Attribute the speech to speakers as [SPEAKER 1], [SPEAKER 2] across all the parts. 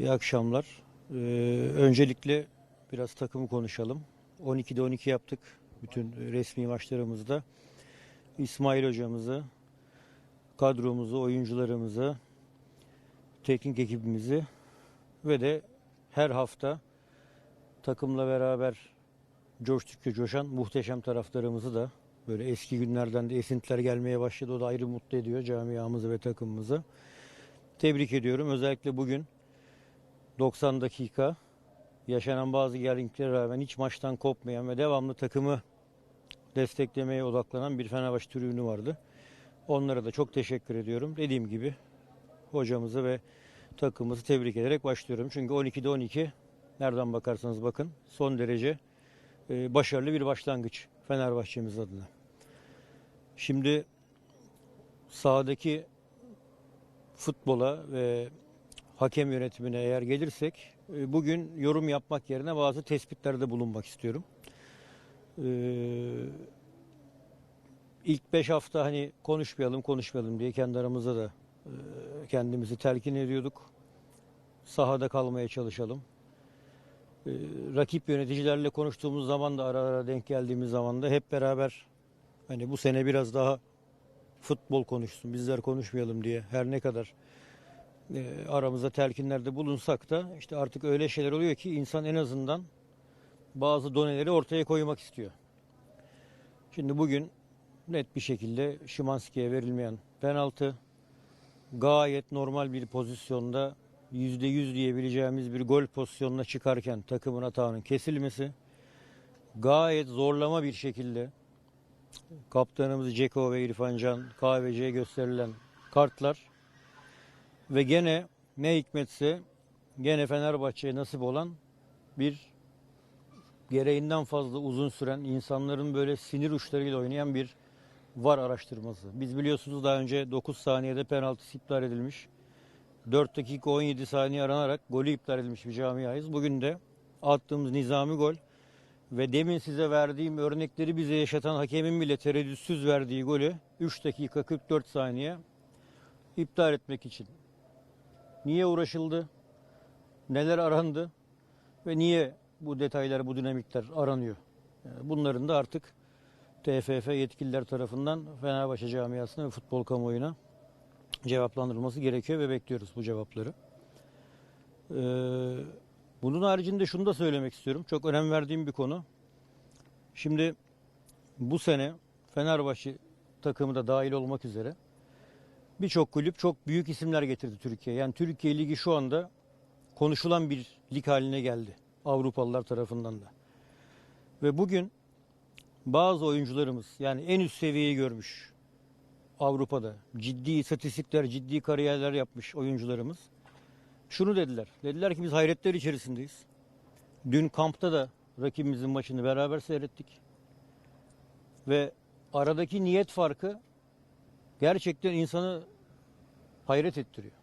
[SPEAKER 1] İyi akşamlar. Ee, öncelikle biraz takımı konuşalım. 12'de 12 yaptık bütün resmi maçlarımızda. İsmail hocamızı, kadromuzu, oyuncularımızı, teknik ekibimizi ve de her hafta takımla beraber coştukça coşan muhteşem taraftarımızı da böyle eski günlerden de esintiler gelmeye başladı. O da ayrı mutlu ediyor camiamızı ve takımımızı. Tebrik ediyorum. Özellikle bugün 90 dakika yaşanan bazı gerginliklere rağmen hiç maçtan kopmayan ve devamlı takımı desteklemeye odaklanan bir Fenerbahçe tribünü vardı. Onlara da çok teşekkür ediyorum. Dediğim gibi hocamızı ve takımımızı tebrik ederek başlıyorum. Çünkü 12'de 12 nereden bakarsanız bakın son derece e, başarılı bir başlangıç Fenerbahçe'miz adına. Şimdi sahadaki futbola ve hakem yönetimine eğer gelirsek e, bugün yorum yapmak yerine bazı tespitlerde bulunmak istiyorum. Ee, ilk 5 hafta hani konuşmayalım konuşmayalım diye kendi aramızda da e, kendimizi telkin ediyorduk. Sahada kalmaya çalışalım. Ee, rakip yöneticilerle konuştuğumuz zaman da ara ara denk geldiğimiz zaman da hep beraber hani bu sene biraz daha futbol konuşsun bizler konuşmayalım diye her ne kadar e, aramızda telkinlerde bulunsak da işte artık öyle şeyler oluyor ki insan en azından bazı doneleri ortaya koymak istiyor. Şimdi bugün net bir şekilde Şimanski'ye verilmeyen penaltı gayet normal bir pozisyonda %100 diyebileceğimiz bir gol pozisyonuna çıkarken takımın hatağının kesilmesi gayet zorlama bir şekilde kaptanımız Ceko ve İrfan Can KVC'ye gösterilen kartlar ve gene ne hikmetse gene Fenerbahçe'ye nasip olan bir gereğinden fazla uzun süren insanların böyle sinir uçlarıyla oynayan bir var araştırması. Biz biliyorsunuz daha önce 9 saniyede penaltı iptal edilmiş. 4 dakika 17 saniye aranarak golü iptal edilmiş bir camiayız. Bugün de attığımız nizami gol ve demin size verdiğim örnekleri bize yaşatan hakemin bile tereddütsüz verdiği golü 3 dakika 44 saniye iptal etmek için. Niye uğraşıldı? Neler arandı? Ve niye bu detaylar, bu dinamikler aranıyor? Bunların da artık TFF yetkililer tarafından Fenerbahçe camiasına ve futbol kamuoyuna cevaplandırılması gerekiyor ve bekliyoruz bu cevapları. Ee, bunun haricinde şunu da söylemek istiyorum. Çok önem verdiğim bir konu. Şimdi bu sene Fenerbahçe takımı da dahil olmak üzere birçok kulüp çok büyük isimler getirdi Türkiye'ye. Yani Türkiye Ligi şu anda konuşulan bir lig haline geldi. Avrupalılar tarafından da. Ve bugün bazı oyuncularımız yani en üst seviyeyi görmüş Avrupa'da ciddi istatistikler, ciddi kariyerler yapmış oyuncularımız şunu dediler. Dediler ki biz hayretler içerisindeyiz. Dün kampta da rakibimizin maçını beraber seyrettik. Ve aradaki niyet farkı gerçekten insanı hayret ettiriyor.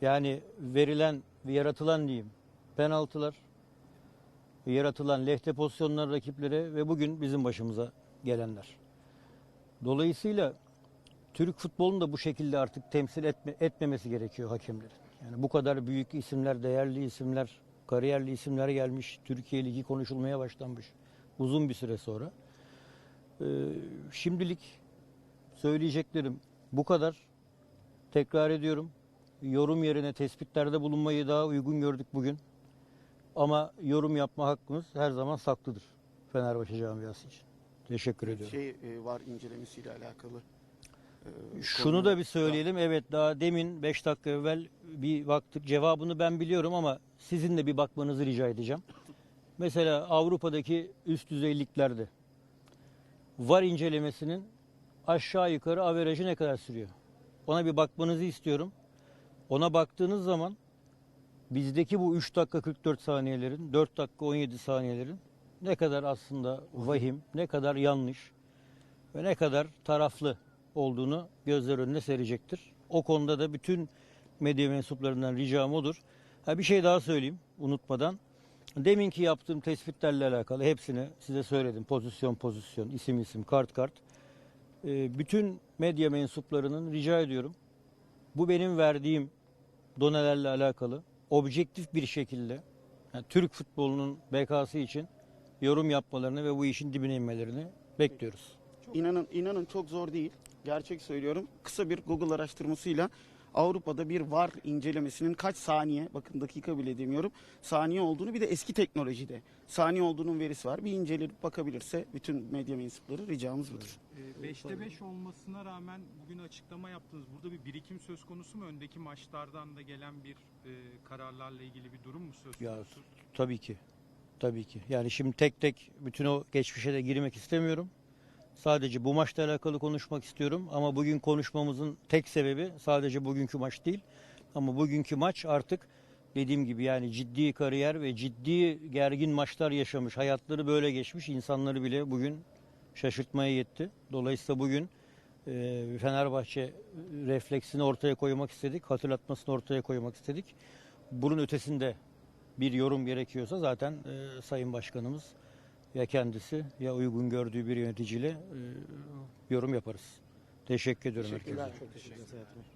[SPEAKER 1] Yani verilen ve yaratılan diyeyim penaltılar, yaratılan lehte pozisyonlar rakiplere ve bugün bizim başımıza gelenler. Dolayısıyla Türk futbolunu da bu şekilde artık temsil etme, etmemesi gerekiyor hakemlerin. Yani bu kadar büyük isimler, değerli isimler, kariyerli isimler gelmiş. Türkiye Ligi konuşulmaya başlanmış uzun bir süre sonra. Ee, şimdilik söyleyeceklerim bu kadar. Tekrar ediyorum. Yorum yerine tespitlerde bulunmayı daha uygun gördük bugün. Ama yorum yapma hakkımız her zaman saklıdır Fenerbahçe camiası için. Teşekkür ediyorum.
[SPEAKER 2] Şey e, var incelemesiyle alakalı. e,
[SPEAKER 1] Şunu da bir söyleyelim. Evet daha demin 5 dakika evvel bir baktık. Cevabını ben biliyorum ama sizin de bir bakmanızı rica edeceğim. Mesela Avrupa'daki üst düzey liglerde VAR incelemesinin aşağı yukarı averajı ne kadar sürüyor? Ona bir bakmanızı istiyorum. Ona baktığınız zaman bizdeki bu 3 dakika 44 saniyelerin, 4 dakika 17 saniyelerin ne kadar aslında vahim, ne kadar yanlış ve ne kadar taraflı olduğunu gözler önüne serecektir. O konuda da bütün medya mensuplarından ricam odur. Ha bir şey daha söyleyeyim unutmadan. Deminki yaptığım tespitlerle alakalı hepsini size söyledim. Pozisyon pozisyon, isim isim, kart kart. Ee, bütün medya mensuplarının rica ediyorum. Bu benim verdiğim donelerle alakalı objektif bir şekilde yani Türk futbolunun bekası için yorum yapmalarını ve bu işin dibine inmelerini bekliyoruz.
[SPEAKER 2] İnanın inanın çok zor değil. Gerçek söylüyorum. Kısa bir Google araştırmasıyla Avrupa'da bir VAR incelemesinin kaç saniye, bakın dakika bile demiyorum, saniye olduğunu bir de eski teknolojide saniye olduğunun verisi var. Bir inceleyip bakabilirse bütün medya mensupları ricamız budur.
[SPEAKER 3] 5'te 5 olmasına rağmen bugün açıklama yaptınız. Burada bir birikim söz konusu mu? Öndeki maçlardan da gelen bir e, kararlarla ilgili bir durum mu söz
[SPEAKER 1] Ya,
[SPEAKER 3] konusu?
[SPEAKER 1] Tabii ki. Tabii ki. Yani şimdi tek tek bütün o geçmişe de girmek istemiyorum. Sadece bu maçla alakalı konuşmak istiyorum ama bugün konuşmamızın tek sebebi sadece bugünkü maç değil. Ama bugünkü maç artık dediğim gibi yani ciddi kariyer ve ciddi gergin maçlar yaşamış, hayatları böyle geçmiş insanları bile bugün şaşırtmaya yetti. Dolayısıyla bugün e, Fenerbahçe refleksini ortaya koymak istedik, hatırlatmasını ortaya koymak istedik. Bunun ötesinde bir yorum gerekiyorsa zaten e, Sayın Başkanımız ya kendisi ya uygun gördüğü bir yöneticiyle e, yorum yaparız. Teşekkür ediyorum herkese.
[SPEAKER 2] Çok teşekkür ederim.